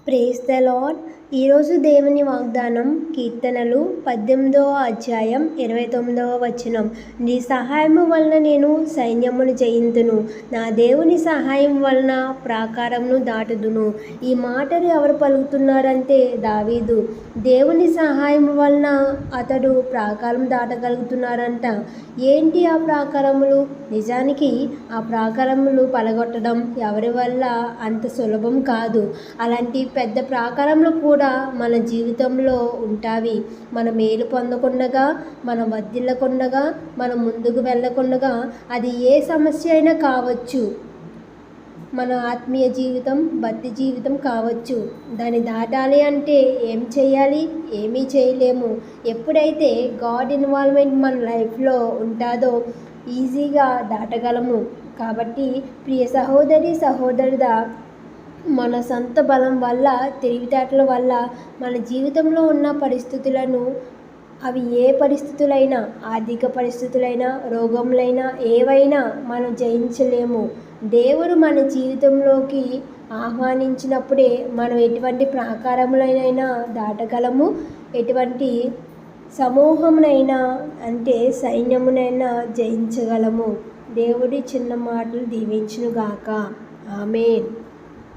Praise the Lord. ఈరోజు దేవుని వాగ్దానం కీర్తనలు పద్దెనిమిదవ అధ్యాయం ఇరవై తొమ్మిదవ వచనం. నీ సహాయము వలన నేను సైన్యమును జయింతును. నా దేవుని సహాయం వలన ప్రాకారమును దాటుదును. ఈ మాటలు ఎవరు పలుకుతున్నారంటే దావీదు. దేవుని సహాయం వలన అతడు ప్రాకారం దాటగలుగుతున్నారంట. ఏంటి ఆ ప్రాకారములు? నిజానికి ఆ ప్రాకారములు పలగొట్టడం ఎవరి వల్ల అంత సులభం కాదు. అలాంటి పెద్ద ప్రాకారములు కూడా మన జీవితంలో ఉంటావి. మన మేలు పొందకుండగా మనం వర్ధిల్లకుండగా మనం ముందుకు వెళ్ళకుండగా అది ఏ సమస్య అయినా కావచ్చు. మన ఆత్మీయ జీవితం భక్తి జీవితం కావచ్చు. దాన్ని దాటాలి అంటే ఏం చేయాలి ఏమీ చేయలేము. ఎప్పుడైతే గాడ్ ఇన్వాల్వ్మెంట్ మన లైఫ్లో ఉంటుందో ఈజీగా దాటగలము. కాబట్టి ప్రియ సహోదరి సహోదరుడా మన సొంత బలం వల్ల తెలివితేటల వల్ల మన జీవితంలో ఉన్న పరిస్థితులను అవి ఏ పరిస్థితులైనా ఆర్థిక పరిస్థితులైనా రోగములైనా ఏవైనా మనం జయించలేము. దేవుడు మన జీవితంలోకి ఆహ్వానించినప్పుడే మనం ఎటువంటి ప్రాకారములైనా దాటగలము. ఎటువంటి సమూహమునైనా అంటే సైన్యమునైనా జయించగలము. దేవుడి చిన్న మాటలు దీవించునుగాక. ఆమెన్.